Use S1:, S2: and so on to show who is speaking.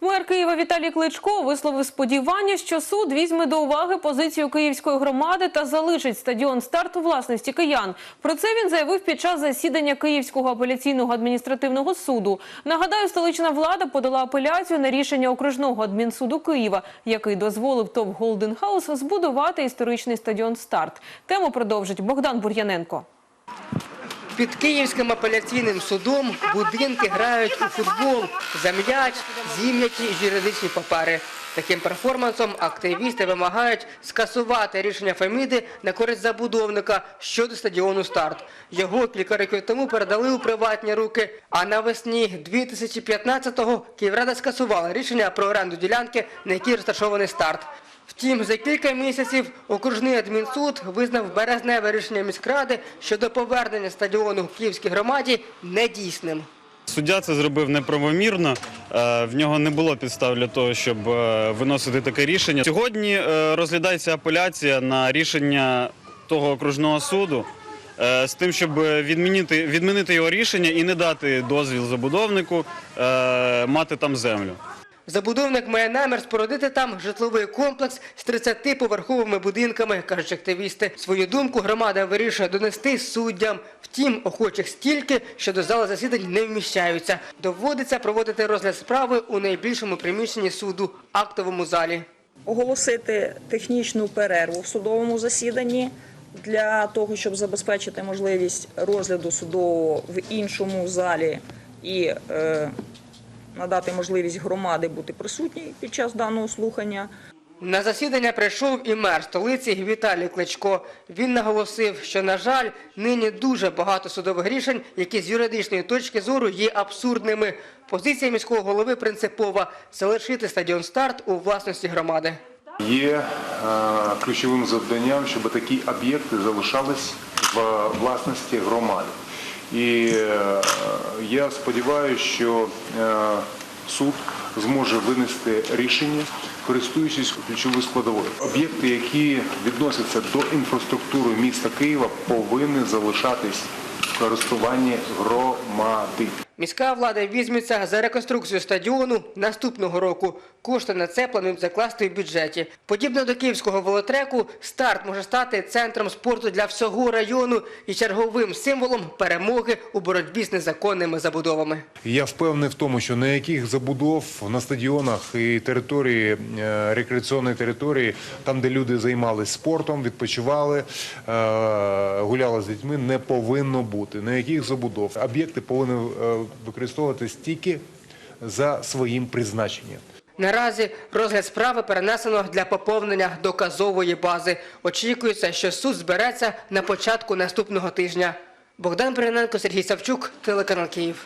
S1: Мер Києва Віталій Кличко висловив сподівання, що суд візьме до уваги позицію київської громади та залишить стадіон старт у власності киян. Про це він заявив під час засідання Київського апеляційного адміністративного суду. Нагадаю, столична влада подала апеляцію на рішення окружного адмінсуду Києва, який дозволив ТОВ Голден Хаус збудувати історичний стадіон Старт. Тему продовжить Богдан Бур'яненко.
S2: Під Київським апеляційним судом будинки грають у футбол за м'яч, зім'яті і юридичні папери. Таким перформансом активісти вимагають скасувати рішення Феміди на користь забудовника щодо стадіону «Старт». Його кілька років тому передали у приватні руки, а навесні 2015-го Київрада скасувала рішення про оренду ділянки, на якій розташований «Старт». Втім, за кілька місяців окружний адмінсуд визнав березневе рішення міськради щодо повернення стадіону Київській громаді недійсним.
S3: Суддя це зробив неправомірно. е, В нього не було підстав для того, щоб е, виносити таке рішення. Сьогодні е, розглядається апеляція на рішення того окружного суду з тим, щоб відмінити, відмінити його рішення і не дати дозвіл забудовнику мати там землю.
S2: Забудовник має намір спорудити там житловий комплекс з 30-поверховими будинками, кажуть активісти. Свою думку громада вирішує донести суддям. Втім, охочих стільки, що до зали засідань не вміщаються. Доводиться проводити розгляд справи у найбільшому приміщенні суду – актовому залі.
S4: оголосити технічну перерву в судовому засіданні для того, щоб забезпечити можливість розгляду судового в іншому залі і е, надати можливість громади бути присутній під час даного слухання.
S2: На засідання прийшов і мер столиці Віталій Кличко. Він наголосив, що, на жаль, нині дуже багато судових рішень, які з юридичної точки зору є абсурдними. Позиція міського голови принципова – залишити стадіон «Старт» у власності громади.
S5: Є е, ключовим завданням, щоб такі об'єкти залишались в власності громади. І е, я сподіваюся, що е, суд зможе винести рішення, користуючись ключовою складовою. Об'єкти, які відносяться до інфраструктури міста Києва, повинні залишатись в користуванні громади.
S2: Міська влада візьметься за реконструкцію стадіону наступного року. Кошти на це планують закласти в бюджеті. Подібно до київського велотреку, старт може стати центром спорту для всього району і черговим символом перемоги у боротьбі з незаконними забудовами.
S6: Я впевнений в тому, що ніяких забудов на стадіонах і території е, рекреаційної території, там де люди займалися спортом, відпочивали, е, гуляли з дітьми, не повинно бути. Ніяких забудов. Об'єкти повинні е, використовуватись тільки за своїм призначенням.
S2: Наразі розгляд справи перенесено для поповнення доказової бази. Очікується, що суд збереться на початку наступного тижня. Богдан Перененко, Сергій Савчук, телеканал Київ.